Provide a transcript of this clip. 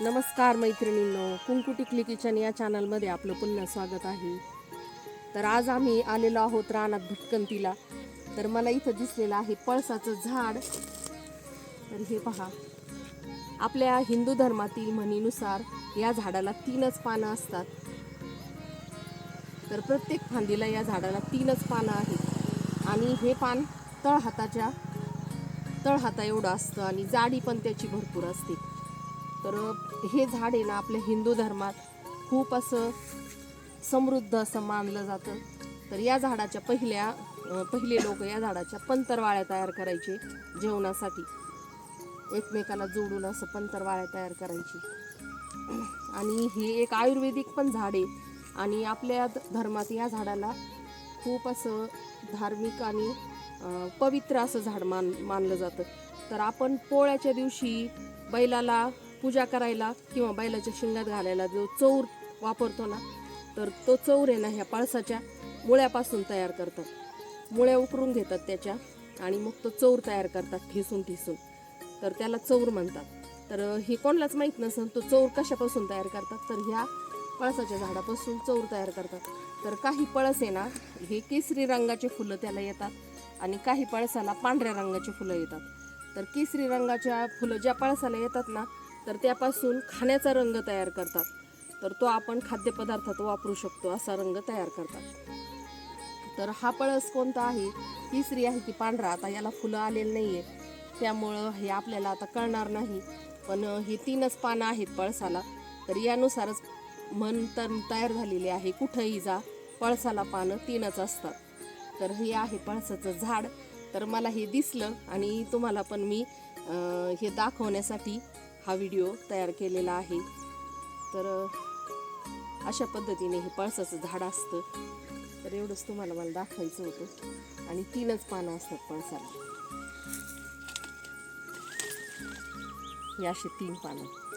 नमस्कार मैत्रिणींनो कुंकू टिकली किचन या चॅनलमध्ये आपलं पुन्हा स्वागत आहे. तर आज आम्ही आलेलो आहोत रानात भटकंतीला. तर मला इथं दिसलेलं आहे पळसाचं झाड. तर हे पहा. आपल्या हिंदू धर्मातील म्हणीनुसार या झाडाला तीनच पानं असतात. तर प्रत्येक फांदीला या झाडाला तीनच पानं आहेत. आणि हे पान तळहाताच्या तळहाता एवढं असतं आणि जाडी पण त्याची भरपूर असते. तर हे झाड आहे ना आपल्या हिंदू धर्मात खूप असं समृद्ध असं मानलं जातं. तर या झाडाच्या पहिल्या पहिले लोक या झाडाच्या पंतरवाळ्या तयार करायचे जेवणासाठी. एकमेकाला जोडून असं पंतरवाळ्या तयार करायची. आणि हे एक आयुर्वेदिक पण झाड आहे. आणि आपल्या धर्मात या झाडाला खूप असं धार्मिक आणि पवित्र असं झाड मान मानलं जातं. तर आपण पोळ्याच्या दिवशी बैलाला पूजा करायला किंवा बैलाच्या शिंगात घालायला जो चौर वापरतो ना तर तो चौर आहे ना ह्या पळसाच्या मुळ्यापासून तयार करतात. मुळ्या उकरून घेतात त्याच्या आणि मग तो चौर तयार करतात ठेसून ठेसून. तर त्याला चौर म्हणतात. तर हे कोणालाच माहीत नसेल तो चौर कशापासून तयार करतात? तर ह्या पळसाच्या झाडापासून चौर तयार करतात. तर काही पळस आहे ना हे केसरी रंगाचे फुलं त्याला येतात आणि काही पळसाला पांढऱ्या रंगाची फुलं येतात. तर केसरी रंगाच्या फुलं ज्या पळसाला येतात ना तर त्यापासून खाण्याचा रंग तयार करतात. तर तो आपण खाद्यपदार्थात वापरू शकतो असा रंग तयार करतात. तर हा पळस कोणता आहे? तिसरी आहे की पांढरा. आता याला फुलं आलेली नाही आहे त्यामुळं हे आपल्याला आता कळणार नाही. पण हे तीनच पानं आहेत पळसाला. तर यानुसारच मन तर तयार झालेले आहे. कुठंही जा पळसाला पानं तीनच असतात. तर हे आहे पळसाचं झाड. तर मला हे दिसलं आणि तुम्हाला पण मी हे दाखवण्यासाठी हा व्हिडिओ तयार केलेला आहे. तर अशा पद्धतीने हे पळसाचं झाड असतं. तर एवढंच तुम्हाला मला दाखवायचं होतं. आणि तीनच पानं असतात पळसाला. हे असे तीन पानं.